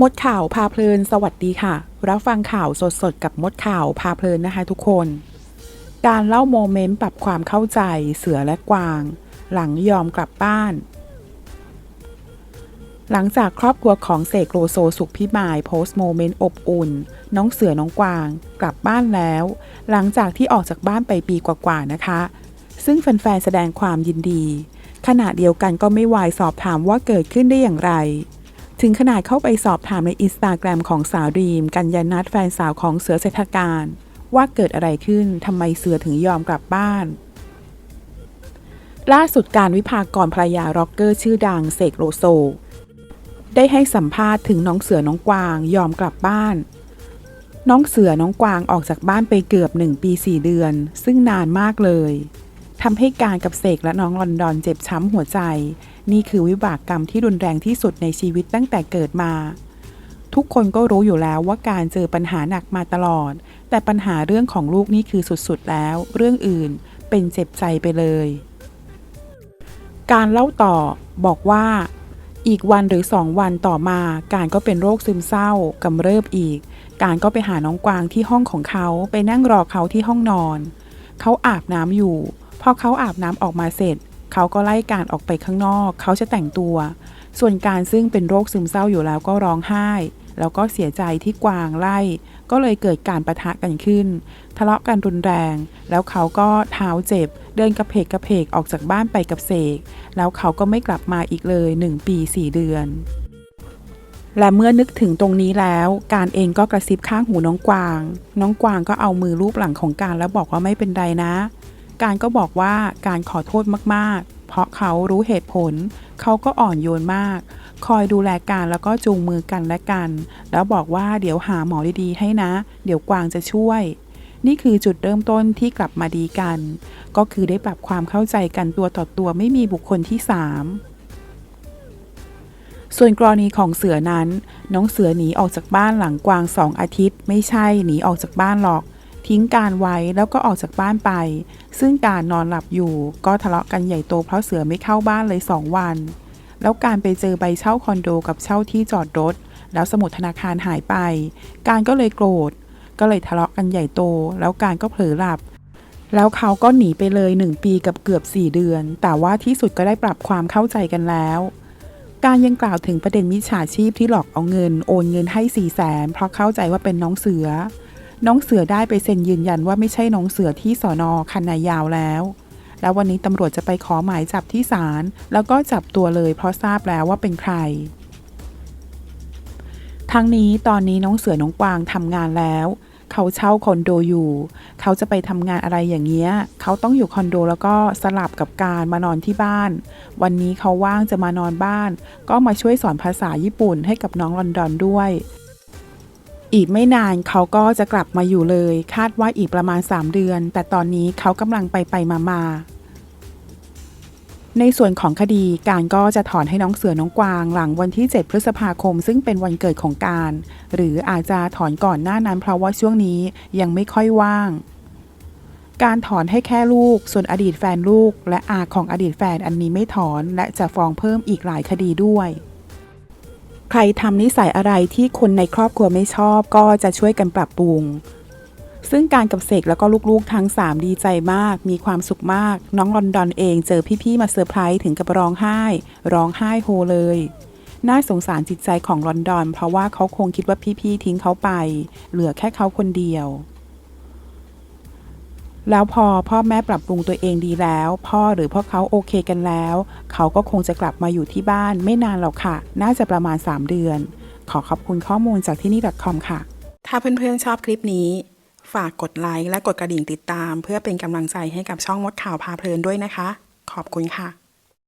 มดข่าวพาเพลินสวัสดีค่ะ รับฟังข่าวสดๆ กับมดข่าวพาเพลินนะคะทุกคน การเล่าโมเมนต์ปรับความเข้าใจเสือและกวาง หลังยอมกลับบ้าน หลังจากครอบครัวของเสกโลโซสุขพิมายโพสต์โมเมนต์อบอุ่น น้องเสือน้องกวาง กลับบ้านแล้ว หลังจากที่ออกจากบ้านไปปีกว่าๆนะคะ ซึ่งแฟนๆแสดงความยินดี ขณะเดียวกันก็ไม่วายสอบถามว่าเกิดขึ้นได้อย่างไร ถึงขนาดเข้าไปสอบถามในอินสตาแกรมของสาวดีม กัญญานัทแฟนสาวของเสือเศรษฐการ ว่าเกิดอะไรขึ้นทำไมเสือถึงยอมกลับบ้าน ล่าสุดการวิพากรภรรยาร็อกเกอร์ชื่อดังเสกโลโซ ได้ให้สัมภาษณ์ถึงน้องเสือน้องกวางยอมกลับบ้าน น้องเสือน้องกวางออกจากบ้านไปเกือบหนึ่งปีสี่เดือน ซึ่งนานมากเลย ทำให้การกับเสกและน้องลอนดอนเจ็บช้ำหัวใจ นี่คือวิบากกรรมที่รุนแรงที่สุดในชีวิตตั้งแต่เกิดมา ทุกคนก็รู้อยู่แล้วว่าการเจอปัญหาหนักมาตลอด แต่ปัญหาเรื่องของลูกนี่คือสุดๆแล้ว เรื่องอื่นเป็นเจ็บใจไปเลย การเล่าต่อบอกว่า อีกวันหรือสองวันต่อมา การก็เป็นโรคซึมเศร้ากำเริบอีก การก็ไปหาน้องกวางที่ห้องของเขาไปนั่งรอเขาที่ห้องนอน เขาอาบน้ำอยู่ พอเขาอาบน้ำออกมาเสร็จ เขาก็ไล่การออกไปข้างนอก เขาจะแต่งตัว ส่วนการซึ่งเป็นโรคซึมเศร้าอยู่แล้วก็ร้องไห้ แล้วก็เสียใจที่กวางไล่ ก็เลยเกิดการประทะกันขึ้น ทะเลาะกันรุนแรง แล้วเขาก็เท้าเจ็บ เดินกระเพกกระเพกออกจากบ้านไปกับเสก แล้วเขาก็ไม่กลับมาอีกเลย 1 ปี 4 เดือนและเมื่อนึกถึงตรงนี้แล้ว การเองก็กระซิบข้างหูน้องกวาง น้องกวางก็เอามือลูบหลังของการแล้วบอกว่าไม่เป็นไรนะ การก็บอกว่าการขอโทษมากๆ เพราะเขารู้เหตุผล เขาก็อ่อนโยนมาก คอยดูแลการแล้วก็จูงมือกันและกัน แล้วบอกว่าเดี๋ยวหาหมอดีๆให้นะ เดี๋ยวกวางจะช่วย นี่คือจุดเริ่มต้นที่กลับมาดีกัน ก็คือได้ปรับความเข้าใจกันตัวต่อตัวไม่มีบุคคลที่สามส่วนกรณีของเสือนั้น น้องเสือหนีออกจากบ้านหลังกวางสองอาทิตย์ ไม่ใช่หนีออกจากบ้านหรอก ทิ้งการไว้แล้วก็ออกจากบ้านไป ซึ่งการนอนหลับอยู่ก็ทะเลาะกันใหญ่โตเพราะเสือไม่เข้าบ้านเลยสองวัน แล้วการไปเจอใบเช่าคอนโดกับเช่าที่จอดรถ แล้วสมุดธนาคารหายไป การก็เลยโกรธ ก็เลยทะเลาะกันใหญ่โต แล้วการก็เผลอหลับ แล้วเขาก็หนีไปเลย 1 ปีกับเกือบ 4 เดือน แต่ว่าที่สุดก็ได้ปรับความเข้าใจกันแล้วการยังกล่าวถึงประเด็นมิจฉาชีพที่หลอกเอาเงินโอนเงินให้4ี่แสนเพราะเข้าใจว่าเป็นน้องเสือ น้องเสือได้ไปเซ็นยืนยันว่าไม่ใช่น้องเสือที่สอนอคันนายาวแล้ว แล้ววันนี้ตำรวจจะไปขอหมายจับที่ศาลแล้วก็จับตัวเลยเพราะทราบแล้วว่าเป็นใคร ทั้งนี้ตอนนี้น้องเสือน้องกวางทำงานแล้ว เขาเช่าคอนโดอยู่ เขาจะไปทำงานอะไรอย่างเงี้ย เขาต้องอยู่คอนโดแล้วก็สลับกับการมานอนที่บ้าน วันนี้เขาว่างจะมานอนบ้าน ก็มาช่วยสอนภาษาญี่ปุ่นให้กับน้องลอนดอนด้วย อีกไม่นานเขาก็จะกลับมาอยู่เลย คาดว่าอีกประมาณ 3 เดือน แต่ตอนนี้เขากำลังไปไปมามาในส่วนของคดีการก็จะถอนให้น้องเสือน้องกวางหลังวันที่ 7 พฤษภาคม ซึ่งเป็นวันเกิดของการ หรืออาจจะถอนก่อนหน้านั้นเพราะว่าช่วงนี้ยังไม่ค่อยว่าง การถอนให้แค่ลูก ส่วนอดีตแฟนลูก และอาของอดีตแฟนอันนี้ไม่ถอน และจะฟ้องเพิ่มอีกหลายคดีด้วย ใครทำนิสัยอะไรที่คนในครอบครัวไม่ชอบก็จะช่วยกันปรับปรุง ซึ่งการกับเสกแล้วก็ลูกๆทั้ง 3 ดีใจมาก มีความสุขมาก น้องลอนดอนเองเจอพี่ๆมาเซอร์ไพรส์ถึงกับร้องไห้ ร้องไห้โฮเลย น่าสงสารจิตใจของลอนดอน เพราะว่าเขาคงคิดว่าพี่ๆทิ้งเขาไป เหลือแค่เขาคนเดียว แล้วพอพ่อแม่ปรับปรุงตัวเองดีแล้ว พ่อหรือพ่อเขาโอเคกันแล้ว เขาก็คงจะกลับมาอยู่ที่บ้านไม่นานหรอกค่ะ น่าจะประมาณ 3 เดือน ขอขอบคุณข้อมูลจากที่นี่ .com ค่ะ ถ้าเพื่อนๆชอบคลิปนี้ ฝากกดไลค์และกดกระดิ่งติดตาม เพื่อเป็นกำลังใจให้กับช่องมดข่าวพาเพลินด้วยนะคะ ขอบคุณค่ะ